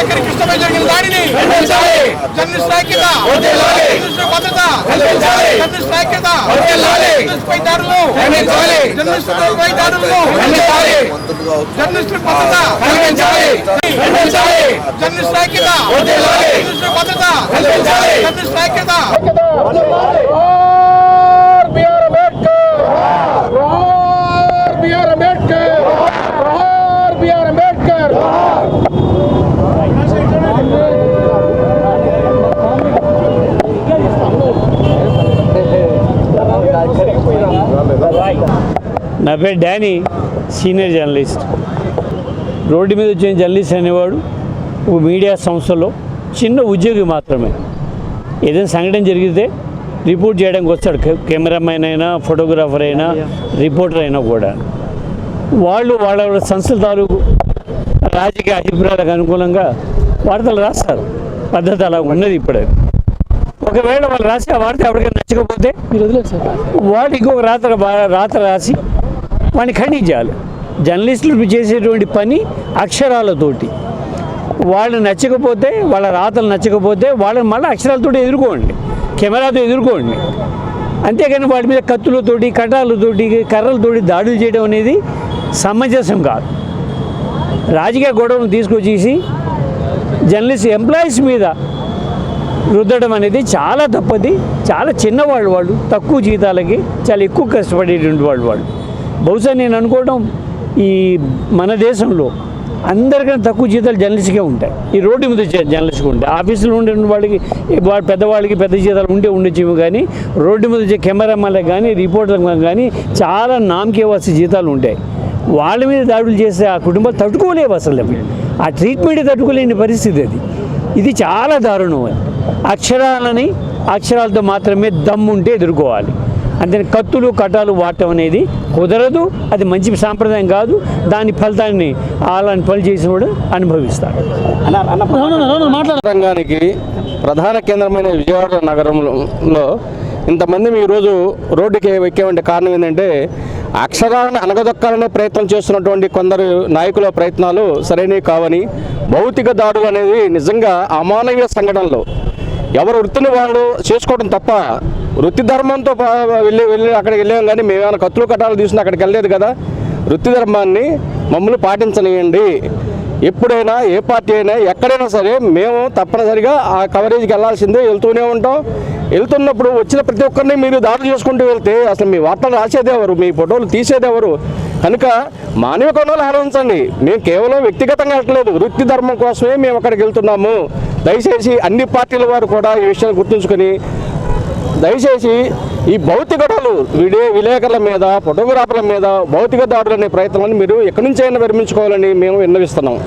ఇక్కడికి ఇష్టమై జరిగిన దాడిని జర్నలిస్ట్ ఐక్యత జర్నలిస్ట్ భద్రత జర్నలిస్ట్ ఐక్యత జర్నలిస్ట్ పై దాడులు జర్నలిస్ట్ పై దాడులు జర్నలిస్ట్ భద్రత జర్నలిస్ట్ ఐక్యత జర్నలిస్ట్ భద్రత జర్నలిస్ట్ ఐక్యత నా పేరు డానీ సీనియర్ జర్నలిస్ట్. రోడ్డు మీద వచ్చిన జర్నలిస్ట్ అనేవాడు ఒక మీడియా సంస్థలో చిన్న ఉద్యోగి మాత్రమే. ఏదైనా సంఘటన జరిగితే రిపోర్ట్ చేయడానికి వస్తాడు. కెమెరామెన్ అయినా ఫోటోగ్రాఫర్ అయినా రిపోర్టర్ అయినా కూడా. వాళ్ళు వాళ్ళ వాళ్ళ సంస్థల తాలూకు రాజకీయ అభిప్రాయాలకు అనుకూలంగా వార్తలు రాస్తారు. పద్ధతి అలా ఉన్నది ఇప్పుడు. ఒకవేళ వాళ్ళు రాసి ఆ వార్త ఎవరికైనా నచ్చకపోతే వాడు ఇంకొక రాత రాత రాసి వాడిని ఖండించాలి. జర్నలిస్టులు చేసేటువంటి పని అక్షరాలతోటి. వాళ్ళు నచ్చకపోతే వాళ్ళ రాతలు నచ్చకపోతే వాళ్ళని మళ్ళీ అక్షరాలతోటి ఎదుర్కోండి. కెమెరాతో ఎదుర్కోండి. అంతేకాని వాటి మీద కత్తులతోటి కటాలతోటి కర్రలతోటి దాడులు చేయడం అనేది సమంజసం కాదు. రాజకీయ గొడవను తీసుకొచ్చేసి జర్నలిస్ట్ ఎంప్లాయీస్ మీద రుద్దడం అనేది చాలా తప్పది. చాలా చిన్నవాళ్ళు వాళ్ళు తక్కువ జీతాలకి చాలా ఎక్కువ కష్టపడేటువంటి వాళ్ళు వాళ్ళు. బహుశా నేను అనుకోవడం ఈ మన దేశంలో అందరికన్నా తక్కువ జీతాలు జర్నలిస్ట్కే ఉంటాయి. ఈ రోడ్డు మీద జ- జర్నలిస్ట్కి ఉంటాయి ఆఫీసులో ఉండే వాళ్ళకి పెద్దవాళ్ళకి పెద్ద జీతాలు ఉంటే ఉండొచ్చేమో కానీ రోడ్డు మీద వచ్చే కెమెరామెన్లకు కానీ రిపోర్టర్లకు కానీ చాలా నామకేవాసి జీతాలు ఉంటాయి. వాళ్ళ మీద దాడులు చేస్తే ఆ కుటుంబాలు తట్టుకోలేవు అసలు. ఆ ట్రీట్మెంట్ తట్టుకోలేని పరిస్థితి అది. ఇది చాలా దారుణం అక్షరాలని అక్షరాలతో మాత్రమే దమ్ముంటే ఎదుర్కోవాలి. అంతే కత్తులు కటాలు వాడటం అనేది కుదరదు. అది మంచి సాంప్రదాయం కాదు. దాని ఫలితాన్ని అలాంటి పనులు చేసినవాడు అనుభవిస్తాడు. రంగానికి ప్రధాన కేంద్రమైన విజయవాడ నగరంలో ఇంతమంది ఈరోజు రోడ్డుకి ఎక్కేవంటి కారణం ఏంటంటే అక్షరాలను అనగదొక్కాలనే ప్రయత్నం చేస్తున్నటువంటి కొందరు నాయకుల ప్రయత్నాలు సరైనవి కావని భౌతిక దాడులు అనేది నిజంగా అమానవీయ సంఘటనలు. ఎవరు వృత్తిని వాళ్ళు చేసుకోవడం తప్ప వృత్తి ధర్మంతో పా- వెళ్ళి వెళ్ళి అక్కడికి వెళ్ళాం కానీ మేమేమైనా కత్తులు కట్టాలు తీసుకుని అక్కడికి వెళ్ళలేదు కదా. వృత్తి ధర్మాన్ని మమ్మల్ని పాటించనియండి. ఎప్పుడైనా ఏ పార్టీ అయినా ఎక్కడైనా సరే మేము తప్పనిసరిగా ఆ కవరేజ్కి వెళ్ళాల్సిందే. వెళ్తూనే ఉంటాం. వెళ్తున్నప్పుడు వచ్చిన ప్రతి ఒక్కరిని మీరు దాడులు చేసుకుంటూ వెళ్తే అసలు మీ వార్తలు రాసేది ఎవరు? మీ ఫోటోలు తీసేది ఎవరు? కనుక మానవ కొనలు హరించండి మేము కేవలం వ్యక్తిగతంగా వెళ్ళట్లేదు. వృత్తి ధర్మం కోసమే మేము అక్కడికి వెళ్తున్నాము. దయచేసి అన్ని పార్టీల వారు కూడా ఈ విషయాన్ని గుర్తుంచుకొని దయచేసి ఈ భౌతిక దాడులు వీడియో విలేకరుల మీద ఫోటోగ్రాఫర్ల మీద భౌతిక దాడులు అనే ప్రయత్నాన్ని మీరు ఎక్కడి నుంచైనా విరమించుకోవాలని మేము విన్నవిస్తున్నాం.